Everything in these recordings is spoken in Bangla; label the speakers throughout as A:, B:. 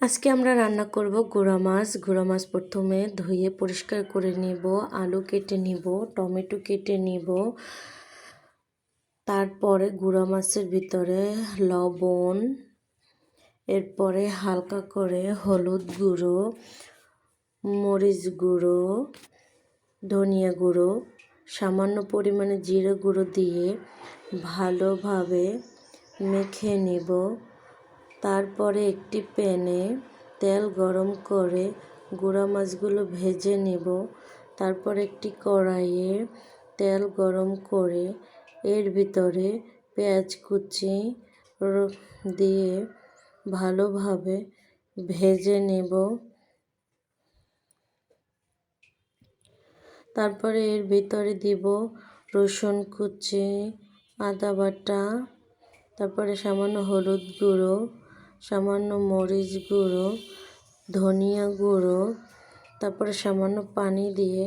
A: আজকে আমরা রান্না করব গুঁড়া মাছ। গুঁড়া মাছ প্রথমে ধুয়ে পরিষ্কার করে নিব, আলু কেটে নিব, টমেটো কেটে নিব। তারপরে গুঁড়া মাছের ভিতরে লবণ, এরপরে হালকা করে হলুদ গুঁড়ো, মরিচ গুঁড়ো, ধনিয়া গুঁড়ো, সামান্য পরিমাণে জিরে গুঁড়ো দিয়ে ভালোভাবে মেখে নিব। তারপরে একটি প্যানে তেল গরম করে গুঁড়া মাছগুলো ভেজে নেব। তারপর একটি কড়াইয়ে তেল গরম করে এর ভিতরে পেঁয়াজ কুচি দিয়ে ভালোভাবে ভেজে নেব। তারপরে এর ভিতরে দিব রসুন কুচি, আদা বাটা, তারপরে সামান্য হলুদ গুঁড়ো সামান্য মরিচ গুঁড়ো, ধনিয়া গুঁড়ো, তারপরে সামান্য পানি দিয়ে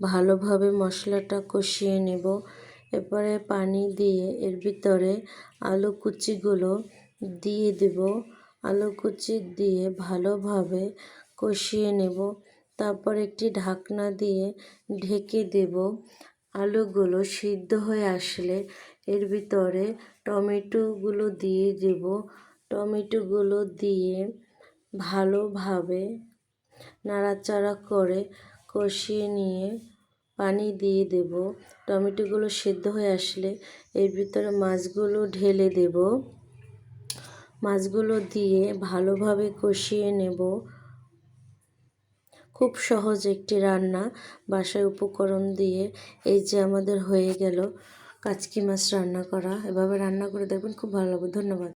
A: ভালোভাবে মশলাটা কষিয়ে নেব। এরপরে পানি দিয়ে এর ভিতরে আলু কুচিগুলো দিয়ে দেব। আলু কুচি দিয়ে ভালোভাবে কষিয়ে নেব। তারপর একটি ঢাকনা দিয়ে ঢেকে দেব। আলুগুলো সিদ্ধ হয়ে আসলে এর ভিতরে টমেটোগুলো দিয়ে দেব। টমেটোগুলো দিয়ে ভালোভাবে নাড়াচাড়া করে কষিয়ে নিয়ে পানি দিয়ে দেব। টমেটোগুলো সেদ্ধ হয়ে আসলে এর ভিতরে মাছগুলো ঢেলে দেব। মাছগুলো দিয়ে ভালোভাবে কষিয়ে নেব। খুব সহজ একটি রান্না। বাসায় উপকরণ দিয়ে এই যে আমাদের হয়ে গেল কাচকি মাছ রান্না করা। এভাবে রান্না করে দেখবেন খুব ভালো লাগবে। ধন্যবাদ।